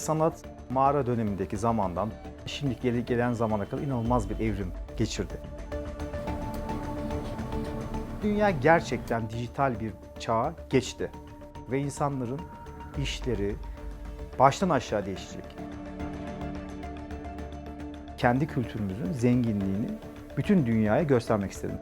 Sanat mağara dönemindeki zamandan şimdi gele- gelen zamana kadar inanılmaz bir evrim geçirdi. Dünya gerçekten dijital bir çağa geçti ve insanların işleri baştan aşağı değişecek. Kendi kültürümüzün zenginliğini bütün dünyaya göstermek istedim.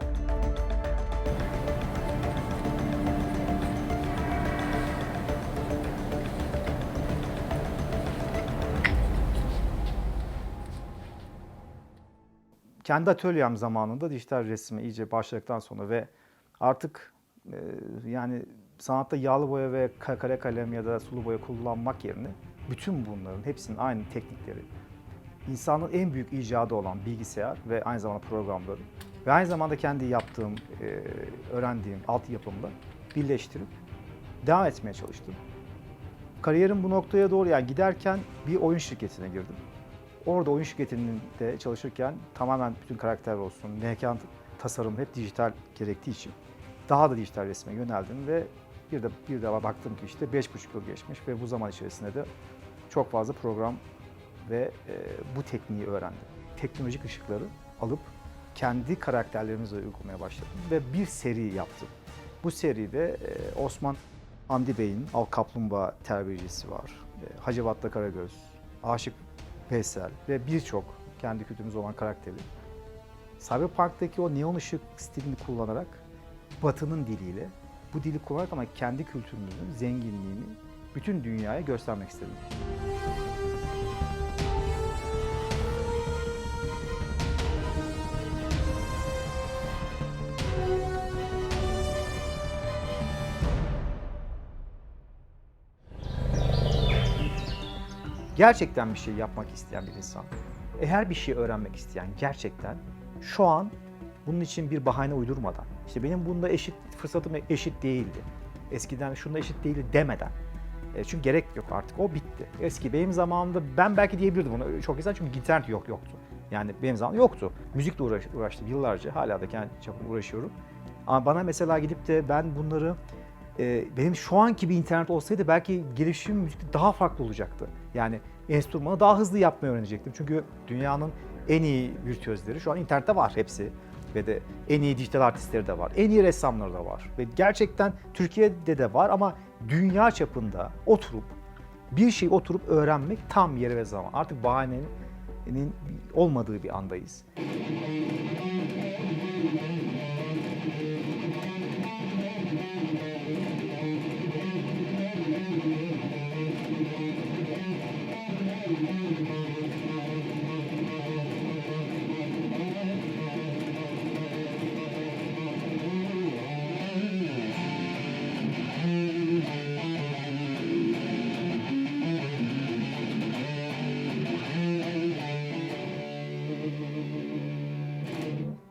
Kendi atölyem zamanında dijital resme iyice başladıktan sonra ve artık e, yani sanatta yağlı boya ve ka- kare kalem ya da sulu boya kullanmak yerine bütün bunların hepsinin aynı teknikleri, insanın en büyük icadı olan bilgisayar ve aynı zamanda programları ve aynı zamanda kendi yaptığım, e, öğrendiğim altyapımla birleştirip devam etmeye çalıştım. Kariyerim bu noktaya doğru yani giderken bir oyun şirketine girdim. Orada oyun şirketinde çalışırken tamamen bütün karakter olsun, mekan tasarım hep dijital gerektiği için daha da dijital resme yöneldim ve bir de bir de baktım ki işte 5,5 yıl geçmiş ve bu zaman içerisinde de çok fazla program ve e, bu tekniği öğrendim. Teknolojik ışıkları alıp kendi karakterlerimizle uygulamaya başladım ve bir seri yaptım. Bu seride e, Osman Hamdi Bey'in Al Kaplumbağa terbiyecisi var. E, Hacivat'ta Karagöz, Aşık Veysel ve birçok kendi kültürümüz olan karakteri. Cyberpunk'taki o neon ışık stilini kullanarak Batı'nın diliyle bu dili kullanarak ama kendi kültürümüzün zenginliğini bütün dünyaya göstermek istedim. Gerçekten bir şey yapmak isteyen bir insan, eğer bir şey öğrenmek isteyen gerçekten şu an bunun için bir bahane uydurmadan, işte benim bunda eşit fırsatım eşit değildi. Eskiden şunda eşit değildi demeden. E, çünkü gerek yok artık. O bitti. Eski benim zamanımda ben belki diyebilirdim onu çok insan çünkü internet yok yoktu. Yani benim zamanımda yoktu. Müzikle uğraş, uğraştım yıllarca. Hala da kendi çapımda uğraşıyorum. Ama bana mesela gidip de ben bunları e, benim şu anki bir internet olsaydı belki gelişim müzikte daha farklı olacaktı. Yani enstrümanı daha hızlı yapmayı öğrenecektim. Çünkü dünyanın en iyi virtüözleri şu an internette var hepsi. Ve de en iyi dijital artistleri de var. En iyi ressamları da var. Ve gerçekten Türkiye'de de var ama dünya çapında oturup bir şey oturup öğrenmek tam yeri ve zaman. Artık bahanenin olmadığı bir andayız.